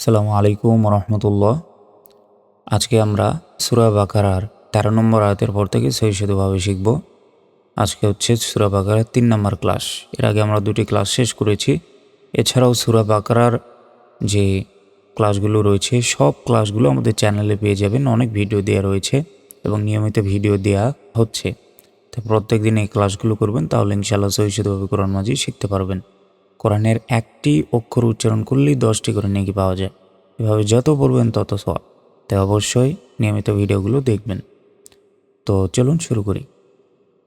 আসসালামু আলাইকুম রহমতুল্লাহ আজকে আমরা সুরা বাকারার তেরো নম্বর আয়াতের পর থেকে সহিষ্ণুভাবে শিখব। আজকে হচ্ছে সুরা বাকারার তিন নম্বর ক্লাস। এর আগে আমরা দুটি ক্লাস শেষ করেছি। এছাড়াও সুরা বাকারার যে ক্লাসগুলো রয়েছে, সব ক্লাসগুলো আমাদের চ্যানেলে পেয়ে যাবেন। অনেক ভিডিও দেওয়া রয়েছে এবং নিয়মিত ভিডিও দেওয়া হচ্ছে। তো প্রত্যেক দিন এই ক্লাসগুলো করবেন, তাহলে ইনশাআল্লাহ সহিষ্ণুভাবে কোরআন মাঝি শিখতে পারবেন। কোরআনের একটি অক্ষর উচ্চারণ করলেই দশটি করে নেকি পাওয়া যায় এভাবে যত পড়বেন তত সব তাই অবশ্যই নিয়মিত ভিডিওগুলো দেখবেন তো চলুন শুরু করি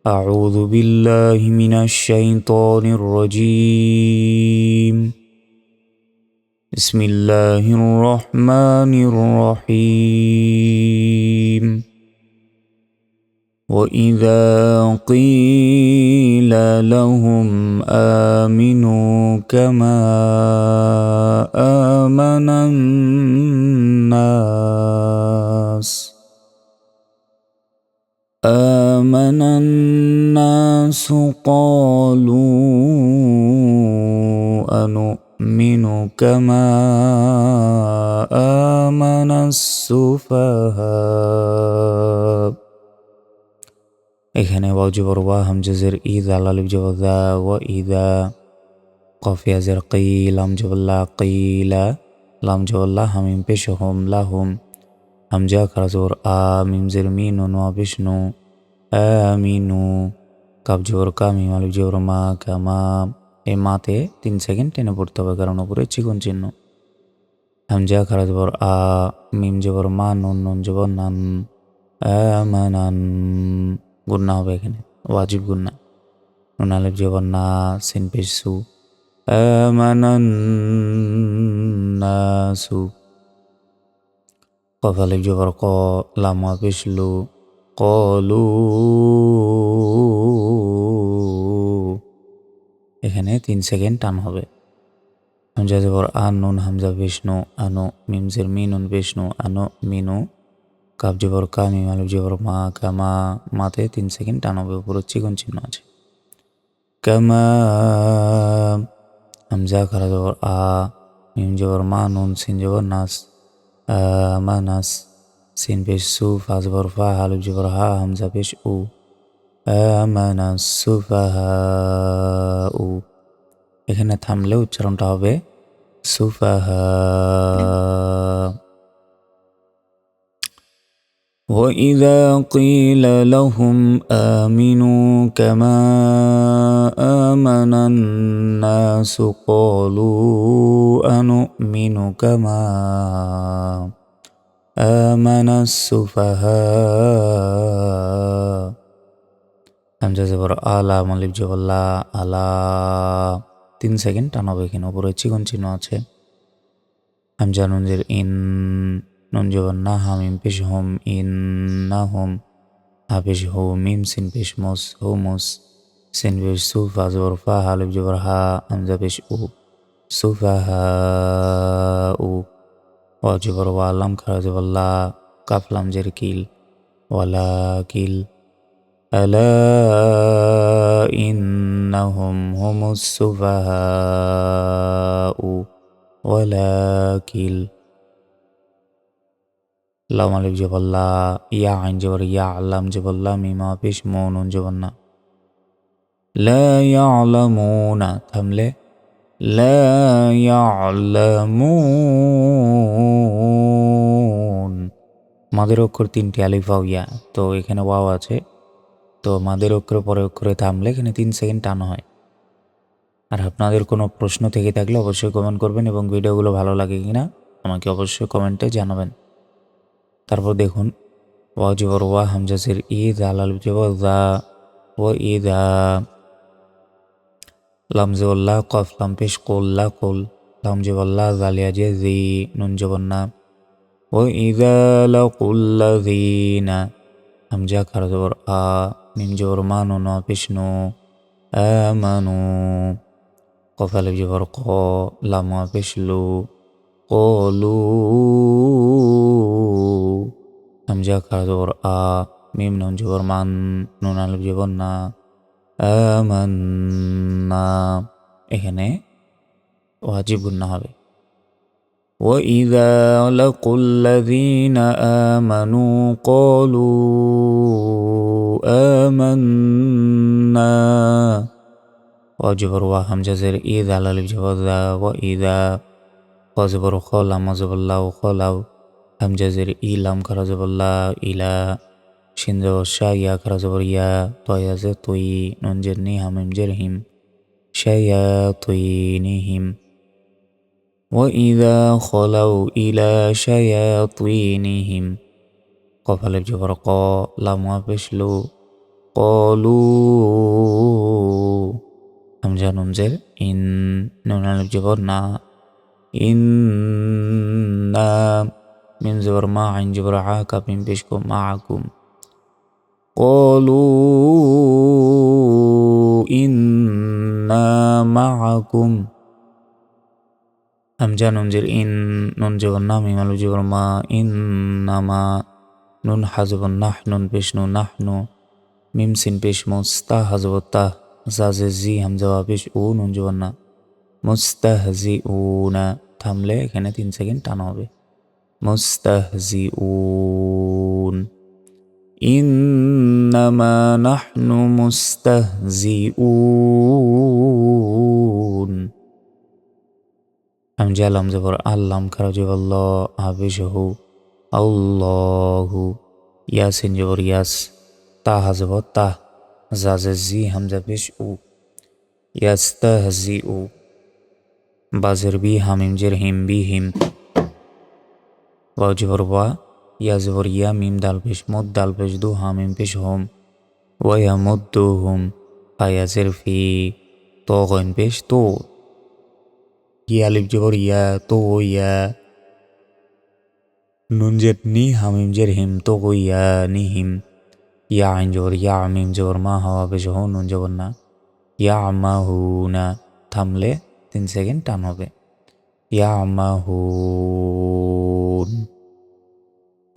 أعوذ بالله من الشيطان الرجيم بسم الله الرحمن الرحيم واذا قيل لهم امنوا كما امن الناس امن الناس قالوا انؤمن كما امن السفهاء এখানে ওয়াও জবর ওয়া হামজাজের ঈদ আলিফ জবর দা ওয়া ইদা কফিয়াজের কি লাম জবল্লা কিলা লাম জবল্লা হামিম, পেশ হোম লাহুম হামজা খারাজোর আ মিন, নোয়া বিষ্ণু, আমিনু, কাব জবর কা মিম আলিফ জবর মা, কামা এই মাতে তিন সেকেন্ড টেনে পড়তে হবে কারণ উপরে চিকন চিহ্ন। হামজা খারাজ জবর আ, মিম জবর মা, নুন নুন জবর নান আমানান গুন্না হবে এখানে, ওয়াজিব গুন্না নুন আলিফ জবর না সিন পেশ সু আমানান নাসু কফ আলিফ জবর ক, লামা পেশ লু কলু। এখানে তিন সেকেন্ড টান হবে। হামজা জবর আন নুন, হামজা, বিষ্ণু আনো মিমজের মিনুন বিষ্ণু আনো মিনু কাব জবর কা মিম আলিফ জবর মা, কামা, মাতে তিন সেকেন্ড টান হবে, উপরে চিকন চিহ্ন আছে। কামা হামজা খারা জবর আ, মিম জবর মা, নুন, সিন জবর নাস আমানাস সিন পেশ সু, ফা জবর ফা হালিফ জবর হা হামজা পেশ উ। উ। এখানে থামলে উচ্চারণটা হবে সুফাহা وإذا قيل لهم آمنوا كما آمن الناس قالوا أنؤمن كما آمن السفهاء হামজা জবর আলা মালিক জবল্লা আলা তিন সেকেন্ড টানাবো এখানে উপরে চিকন চিহ্ন আছে হামজা নুনজের ইন ننجونها من بشهم إنهم أبشهو ميم سن بشموس هوموس. سن بش سوفا زورفاها جبرها أمزا بش أو. سوفا ها أو. وجبر والم كرز والله قفلم جركيل ولا كيل ألا إنهم هم السفهاء ولا كيل লাম আলিফ জবল্লা ইয়া আইন জবর ইয়া আল্লাম জবল্লা মিমা পেশ মৌন জবন্না না থামলে মাদের অক্ষর তিনটি আলিফা ইয়া। তো এখানে ওয়াও আছে। তো মাদের অক্ষর পরে অক্ষরে থামলে এখানে তিন সেকেন্ড টান হয়। আর আপনাদের কোনো প্রশ্ন থেকে থাকলে অবশ্যই কমেন্ট করবেন এবং ভিডিওগুলো ভালো লাগে কিনা, আমাকে অবশ্যই কমেন্টে জানাবেন। তারপর দেখুন ওয়া জবর ওয়া হামজাসের ঈদ আলাল জবর দা ও ঈদ। লাম জবল্লা কফ, লাম, পেশ কোল্লা কোল লাম জালিয়া যে জি নুন জবন্না ও ইদা লাকুল্লা না হামজা খারা জবর আ মিম জবর মানু ন বিষ্ণু আমানু কফ, আলিফ, জবর, ক লামা পেশলু কলু হামজা খারা জবর আ মিম নুন জবর মান নুন আলিফ জবর না আমান্না এখানে ওয়াজিব গুন্না হবে وإذا لقوا الذين آمنوا قالوا آمنا وجبر وهمزة زر إذا للف جبر ذا وإذا وزبر خلا مزبر الله خلاو همزة زر إلام كرزب الله إلى شند وشايا كرزبر يا طيا زطوي ننجرني همم جرهم شياطينهم وإذا خلوا إلى شياطينهم قفل الجبر قا لما بشلو قالوا همزة نمزل إن نون الجبر نا إنا من زبر ما عن جبر عاكا من بشكم معكم قالوا إنا معكم همزة ننزل إن نون جبر نامي مالو جبر ما إنما نون حزب نحن بشنو نحن মিম সিন পেশ মোস্তা হাজবতা জাজে জি হামজাওয়া পেশ উ নুন জবান না মুস্তাহজি উনা থামলে এখানে তিন সেকেন্ড টানা হবে মুস্তাহজি উন ইন্নামা নাহনু মুস্তাহজিউন আমি জালাম জবর আল্লাম খারা জবাল্লাহ আবিশহু আল্লাহু, ইয়াসিন জবর ইয়াস তা হাজব তা জাজে জি হামজা পেশ উ ইয়াস্তাহজি উ, বাজের বি, হামিম, জের হিম, বি ওয়াও জবর ওয়া ইয়া জবর ইয়া মিম দাল পেশ মুদ দাল পেশ দু হামিম পেশ হোম ওয়া মুদ্দু হুম ফায়া জের ফি তো গইন পেশ তো ইয়া আলিফ জবর ইয়া তো ইয়া নুন জের নি হামিম জের হিম তো ইয়া নি হিম ইয়া আইন জবর ইয়া মিম জবর মা হাওয়া পেশ হো নুন জবর না ইয়া আমা হু না থামলে তিন সেকেন্ড টান হবে يعمهون.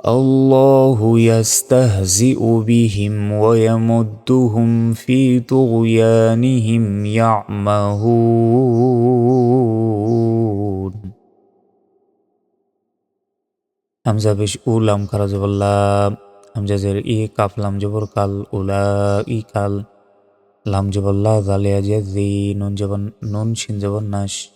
الله يستهزئ بهم ويمدهم في طغيانهم يعمهون. همزة بش أولام كرز والله همزة زر إيه كاف لام جبر كال أولا إيه كال لام جبر الله ذالي أجد ذي نون جبر نون شن جبر ناش.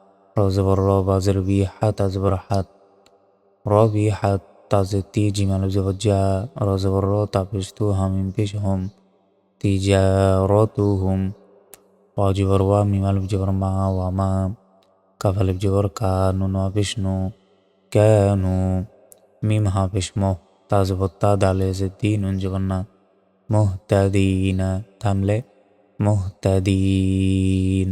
রজবর রব আজের বি হাত আজবর হাত রব ই হাত তাজে তি জিমানু জবর যা রজবর র তাপিস তু হামিম ইমপিস হোম তি যা র তু হুম অজবর ওয়া মিমালুব জবর মা ওয়া মা কাফালিব জবর কা নু নু বিষ্ণু ক্যানু মিম হা বিষ্ম তাজবর তা দালে যে তি নুন জবর না মোহতাদিনা থামলে মোহতাদিন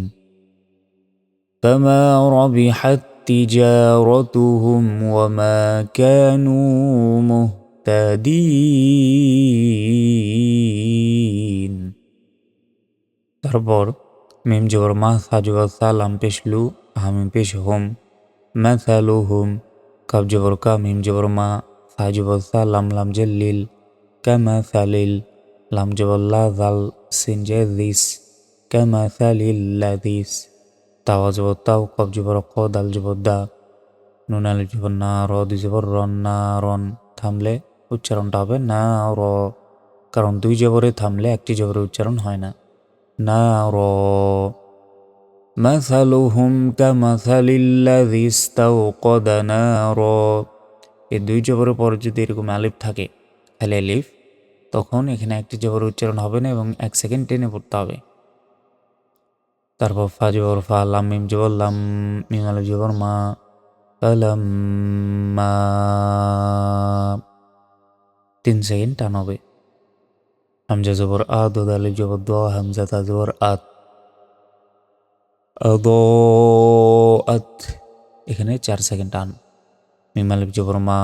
فما ربحت تجارتهم وما كانوا মুহতাদিন তারপর মিম জবর মা সাজুয়া সালাম পেশলু হামিম পেশ হোম মাসালুহুম কাব জবর কা মিম জবর মা সা জবর সা লাম লাম জেলিল কামা সালিল লাম জবর লা জাল সিন তাওয়া জবর তাও কব জবর ক দাল জবর দা। নুন আলিফ জবর না র দুই জবর রন না, রন থামলে উচ্চারণটা হবে না র। কারণ দুই জবরে থামলে একটি জবরে উচ্চারণ হয় না। না র। মাসালুহুম কামাসালিল্লাযী ইস্তাওকাদা নার এই দুই জবরের পরে যদি এরকম আলিফ থাকে, তাহলে আলিফ, তখন এখানে একটি জবর উচ্চারণ হবে না এবং এক সেকেন্ড টেনে পড়তে হবে। তারপর ফা জবর ফা লাম মিম জবর মিম আলিফ জবর মা আলাম তিন সেকেন্ড টান হবে। হামজা জবর আ দোদ আলিফ জবর দোয়া, হামজা তা জবর আত আত এখানে চার সেকেন্ড টান। মিমালিপ জবর মা,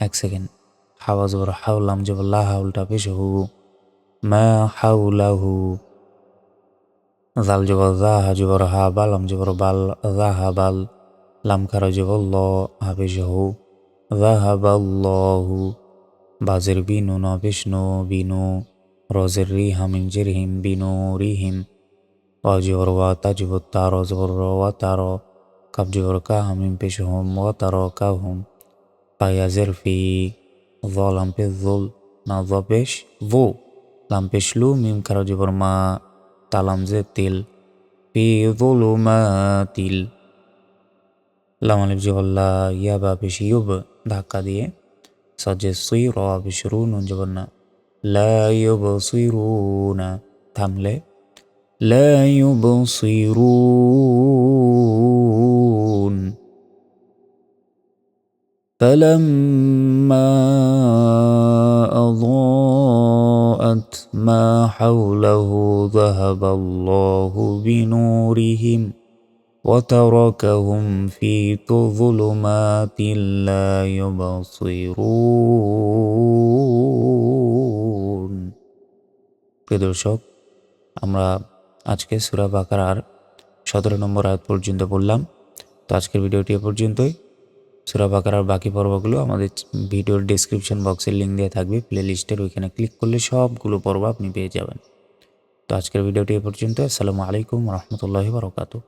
এক সেকেন্ড। হাওয়া জবর হাউলাম জবর লা হাউলটা পেশ হু মা হাউলাহু জাল জবর জা হা জবর হা বালাম জবর বাল জা হা বাল, লাম খারা জবর ল হাফেজ হু জা হা বাল্লাহু বাজের বিনু ন বিষ্ণু বিনু রজের রি হামিন জের হিম বিনু রিহিম ওয়াজবর ওয়া তাজবর তার জবর ওয়া তার কাব জবর কা হামিম পেশ হুম ওয়া তার কা হুম পায়াজের ফি, জ লাম্পে জোল, না জ পেশ ভো লাম্পেশ লু মিম খারা জবর মা তালাম যে তিল ফি জোলু মা তিল লাম আলিফ জবল্লা ইয়া বা পেশ ইউব ধাক্কা দিয়ে সজ্জে সুই র পেশ রু নুন জবর না লা ইউব সুই রু না থামলে لا يبصرون فلما أضاءت ما حوله ذهب الله بنورهم وتركهم في ظلمات لا يبصرون প্রিয় দর্শক আমরা আজকে সুরা বাকারার সতেরো নম্বর আয়াত পর্যন্ত বললাম তো আজকের ভিডিওটি এ পর্যন্তই সুরা বাকারার বাকি পর্বগুলো আমাদের ভিডিওর ডিসক্রিপশন বক্সের লিঙ্ক দেওয়া থাকবে। প্লে লিস্টের ওইখানে ক্লিক করলে সবগুলো পর্ব আপনি পেয়ে যাবেন। তো আজকের ভিডিওটি এ পর্যন্ত। আসসালামু আলাইকুম রহমতুল্লাহি বারকাতু